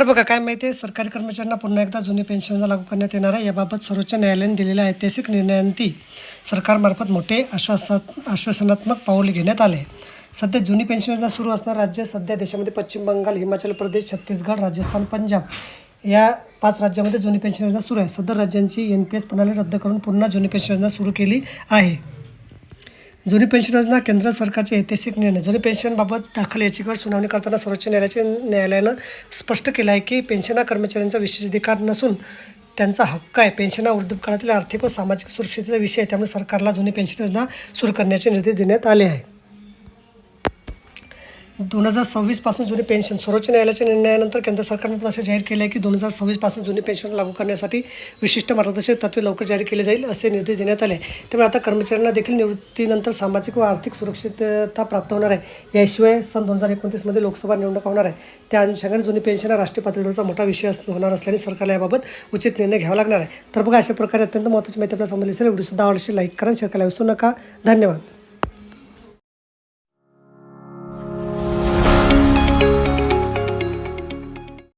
तर बघा काय माहिती आहे? सरकारी कर्मचाऱ्यांना पुन्हा एकदा जुनी पेन्शन योजना लागू करण्यात येणार आहे. याबाबत सर्वोच्च न्यायालयाने दिलेल्या ऐतिहासिक निर्णयांती सरकारमार्फत मोठे आश्वासात आश्वासनात्मक पाऊल घेण्यात आले. सध्या जुनी पेन्शन योजना सुरू असणार राज्य सध्या देशामध्ये पश्चिम बंगाल हिमाचल प्रदेश छत्तीसगड राजस्थान पंजाब या पाच राज्यामध्ये जुनी पेन्शन योजना सुरू आहे. सदर राज्यांची एन पी एस प्रणाली रद्द करून पुन्हा जुनी पेन्शन योजना सुरू केली आहे. जुनी पेन्शन योजना केंद्र सरकारचे ऐतिहासिक निर्णय. जुनी पेन्शनबाबत दाखल याचिकेवर सुनावणी करताना सर्वोच्च न्यायालयाचे न्यायालयानं स्पष्ट केलं आहे की पेन्शनर कर्मचाऱ्यांचा विशेष अधिकार नसून त्यांचा हक्क आहे. पेन्शन हा वृद्धापकाळातील आर्थिक व सामाजिक सुरक्षेचा विषय आहे. त्यामुळे सरकारला जुनी पेन्शन योजना सुरू करण्याचे निर्देश देण्यात आले आहे दोन हजार सव्वीसपासून जुनी पेन्शन सर्वोच्च न्यायालयाच्या निर्णयानंतर केंद्र सरकारने असे जाहीर केले आहे की दोन हजार सव्वीसपासून जुनी पेन्शन लागू करण्यासाठी विशिष्ट मार्गदर्शक तत्वे लवकर जारी केले जाईल असे निर्देश देण्यात आले. त्यामुळे आता कर्मचाऱ्यांना देखील निवृत्तीनंतर सामाजिक व आर्थिक सुरक्षितता प्राप्त होणार आहे. याशिवाय सन दोन हजार एकोणतीसमध्ये लोकसभा निवडणूक होणार आहे. त्या अनुषंगाने जुनी पेन्शन हा राष्ट्रीय पातळीवरचा मोठा विषय अस- होणार असल्याने सरकारला याबाबत उचित निर्णय घ्यावा लागणार आहे. तर बघा अशा प्रकारे अत्यंत महत्त्वाची माहिती आपल्याला समजली असेल व्हिडिओ सुद्धा आवडशी लाईक करा शेअर करायला विसरू नका. धन्यवाद.